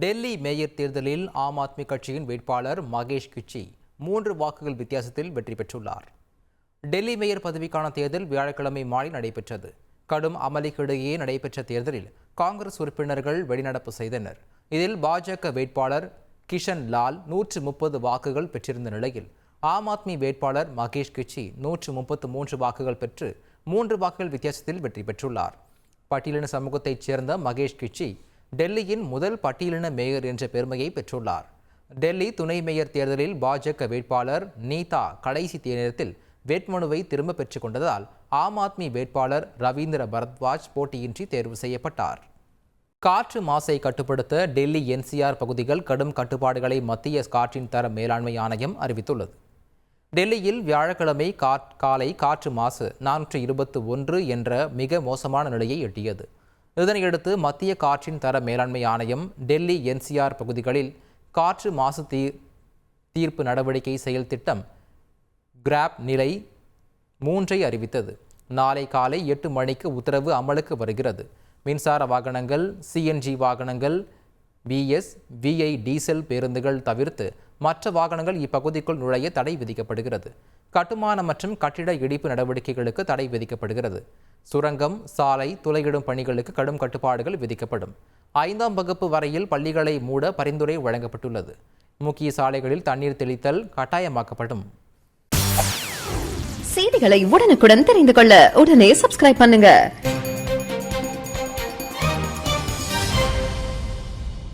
Delhi mayor தேர்தலில் ஆம் ஆத்மி கட்சியின் வேட்பாளர் மகேஷ் கிச்சி மூன்று வாக்குகள் வித்தியாசத்தில் வெற்றி பெற்றுள்ளார். டெல்லி மேயர் பதவிக்கான தேர்தல் வியாழக்கிழமை மாலை நடைபெற்றது. கடும் அமளிக்கிடையே நடைபெற்ற தேர்தலில் காங்கிரஸ் உறுப்பினர்கள் வெளிநடப்பு செய்தனர். இதில் பாஜக வேட்பாளர் கிஷன் லால் நூற்று முப்பது வாக்குகள் பெற்றிருந்த நிலையில் ஆம் ஆத்மி வேட்பாளர் மகேஷ் கிச்சி நூற்று முப்பத்து மூன்று வாக்குகள் பெற்று மூன்று வாக்குகள் வித்தியாசத்தில் வெற்றி பெற்றுள்ளார். பட்டியலின சமூகத்தைச் சேர்ந்த மகேஷ் கிச்சி டெல்லியின் முதல் பட்டியலின மேயர் என்ற பெருமையை பெற்றுள்ளார். டெல்லி துணை மேயர் தேர்தலில் பாஜக வேட்பாளர் நீதா கடைசி நேரத்தில் வேட்புமனுவை திரும்ப பெற்றுக் கொண்டதால் ஆம் ஆத்மி வேட்பாளர் ரவீந்திர பரத்வாஜ் போட்டியின்றி தேர்வு செய்யப்பட்டார். காற்று மாசை கட்டுப்படுத்த டெல்லி என்சிஆர் பகுதிகள் கடும் கட்டுப்பாடுகளை மத்திய காற்றின் தர மேலாண்மை ஆணையம் அறிவித்துள்ளது. டெல்லியில் வியாழக்கிழமை காலை காற்று மாசு நானூற்று இருபத்து ஒன்று என்ற மிக மோசமான நிலையை எட்டியது. இதனையடுத்து மத்திய காற்றின் தர மேலாண்மை ஆணையம் டெல்லி என்சிஆர் பகுதிகளில் காற்று மாசு தீ தீர்ப்பு நடவடிக்கை செயல் திட்டம் கிராப் நிலை மூன்றை அறிவித்தது. நாளை காலை எட்டு மணிக்கு உத்தரவு அமலுக்கு வருகிறது. மின்சார வாகனங்கள் சிஎன்ஜி வாகனங்கள் பிஎஸ் விஐ டீசல் பேருந்துகள் தவிர்த்து மற்ற வாகனங்கள் இப்பகுதிக்குள் நுழைய தடை விதிக்கப்படுகிறது. கட்டுமான மற்றும் கட்டிட இடிப்பு நடவடிக்கைகளுக்கு தடை விதிக்கப்படுகிறது. சுரங்கம் சாலை துளையிடும் பணிகளுக்கு கடும் கட்டுப்பாடுகள் விதிக்கப்படும். ஐந்தாம் வகுப்பு வரையில் பள்ளிகளை மூட பரிந்துரை வழங்கப்பட்டுள்ளது. முக்கிய சாலைகளில் தண்ணீர் தெளித்தல் கட்டாயமாக்கப்படும். செய்திகளை உடனுக்குடன் தெரிந்து கொள்ள உடனே சப்ஸ்கிரைப் பண்ணுங்க.